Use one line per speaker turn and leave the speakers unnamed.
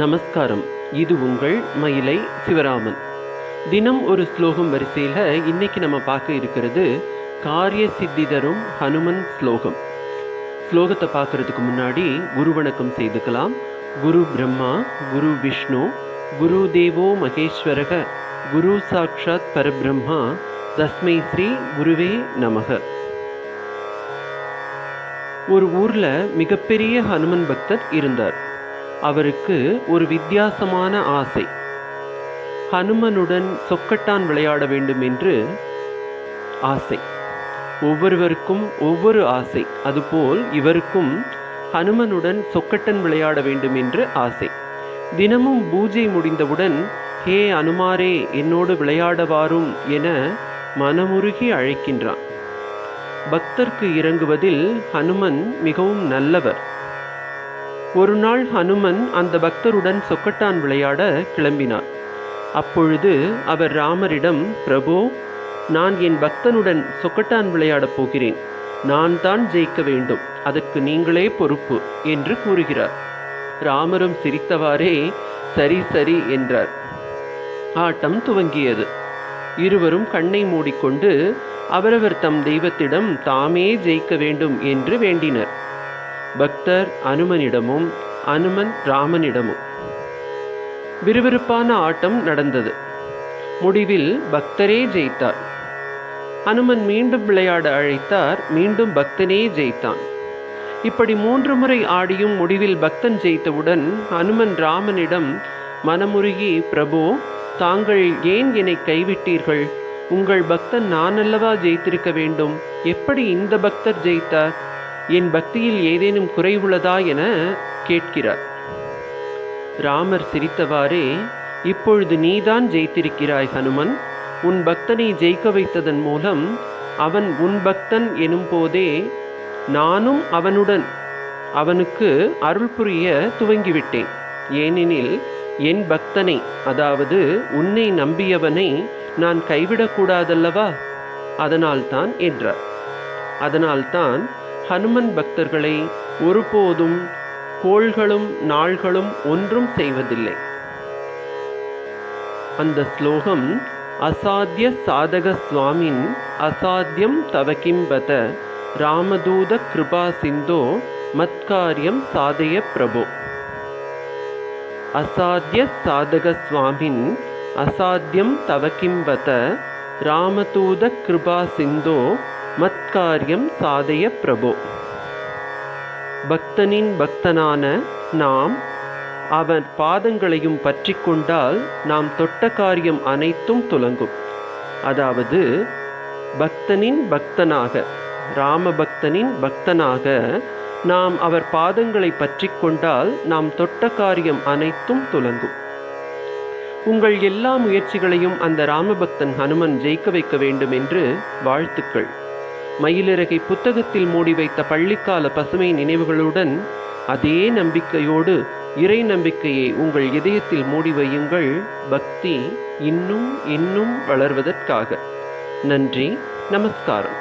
நமஸ்காரம். இது உங்கள் மயிலை சிவராமன். தினம் ஒரு ஸ்லோகம் வரிசையில் இன்னைக்கு நம்ம பார்க்க இருக்கிறது காரிய சித்தி தரும் ஹனுமன் ஸ்லோகம். ஸ்லோகத்தை பார்க்கறதுக்கு முன்னாடி குரு வணக்கம் செய்துக்கலாம். குரு பிரம்மா குரு விஷ்ணு குரு தேவோ மகேஸ்வரக குரு சாக்ஷாத் பரபிரம்மா தஸ்மை ஸ்ரீ குருவே நமக. ஒரு ஊர்ல மிகப்பெரிய ஹனுமன் பக்தர் இருந்தார். அவருக்கு ஒரு வித்தியாசமான ஆசை. ஹனுமனுடன் சொக்கட்டான் விளையாட வேண்டும் என்று ஆசை. ஒவ்வொருவருக்கும் ஒவ்வொரு ஆசை. அதுபோல் இவருக்கும் ஹனுமனுடன் சொக்கட்டன் விளையாட வேண்டும் என்று ஆசை. தினமும் பூஜை முடிந்தவுடன் ஹே அனுமாரே என்னோடு விளையாட வாரும் என மனமுருகி அழைக்கின்றான். பக்தர்க்கு இறங்குவதில் ஹனுமன் மிகவும் நல்லவர். ஒரு நாள் ஹனுமன் அந்த பக்தருடன் சொக்கட்டான் விளையாட கிளம்பினார். அப்பொழுது அவர் ராமரிடம் பிரபு நான் என் பக்தனுடன் சொக்கட்டான் விளையாடப் போகிறேன். நான் தான் ஜெயிக்க வேண்டும். அதற்கு நீங்களே பொறுப்பு என்று கூறுகிறார். ராமரும் சிரித்தவாறே சரி சரி என்றார். ஆட்டம் துவங்கியது. இருவரும் கண்ணை மூடிக்கொண்டு அவரவர் தம் தெய்வத்திடம் தாமே ஜெயிக்க வேண்டும் என்று வேண்டினர். பக்தர் அனுமனிடமும் அனுமன் ராமனிடமும். விறுவிறுப்பான ஆட்டம் நடந்தது. முடிவில் பக்தரே ஜெயித்தார். அனுமன் மீண்டும் விளையாட அழைத்தார் மீண்டும் பக்தனே ஜெயித்தான். இப்படி மூன்று முறை ஆடியும் முடிவில் பக்தன் ஜெயித்தவுடன் அனுமன் ராமனிடம் மனமுருகி பிரபு தாங்கள் ஏன் என்னை கைவிட்டீர்கள்? உங்கள் பக்தன் நான் அல்லவா ஜெயித்திருக்க வேண்டும்? எப்படி இந்த பக்தர் ஜெயித்தார்? என் பக்தியில் ஏதேனும் குறைவுள்ளதா என கேட்கிறார். ராமர் சிரித்தவாறே இப்பொழுது நீதான் ஜெயித்திருக்கிறாய் ஹனுமன். உன் பக்தனை ஜெயிக்க வைத்ததன் மூலம் அவன் உன் பக்தன் எனும் போதே நானும் அவனுடன் அவனுக்கு அருள் புரிய துவங்கிவிட்டேன். ஏனெனில் என் பக்தனை அதாவது உன்னை நம்பியவனை நான் கைவிடக்கூடாதல்லவா? அதனால்தான் என்றார். அதனால்தான் ஹனுமன் பக்தர்களை ஒருபோதும் கோள்களும் நாள்களும் ஒன்றும் செய்வதில்லை. அந்த ஸ்லோகம் அசாத்திய சாதக சுவாமின் அசாத்தியம் தவகிம்பத ராமதூத கிருபா சிந்தோ மத்காரியம் சாதய பிரபோ. அசாத்திய சாதக சுவாமின் அசாத்தியம் தவகிம்பத ராமதூத கிருபா சிந்தோ மத்காரியம் சாதய பிரபோ. பக்தனின் பக்தனான நாம் அவன் பாதங்களையும் பற்றி கொண்டால் நாம் தொட்ட காரியம் அனைத்தும் துலங்கும். அதாவது பக்தனின் பக்தனாக ராம பக்தனின் பக்தனாக நாம் அவர் பாதங்களை பற்றி கொண்டால் நாம் தொட்ட காரியம் அனைத்தும் துலங்கும். உங்கள் எல்லா முயற்சிகளையும் அந்த ராமபக்தன் ஹனுமன் ஜெயிக்க வைக்க வேண்டும் என்று வாழ்த்துக்கள். மயிலிறகை புத்தகத்தில் மூடி வைத்த பள்ளிக்கால பசுமை நினைவுகளுடன் அதே நம்பிக்கையோடு இறை நம்பிக்கையை உங்கள் இதயத்தில் மூடி வையுங்கள். பக்தி இன்னும் இன்னும் வளர்வதற்காக. நன்றி நமஸ்காரம்.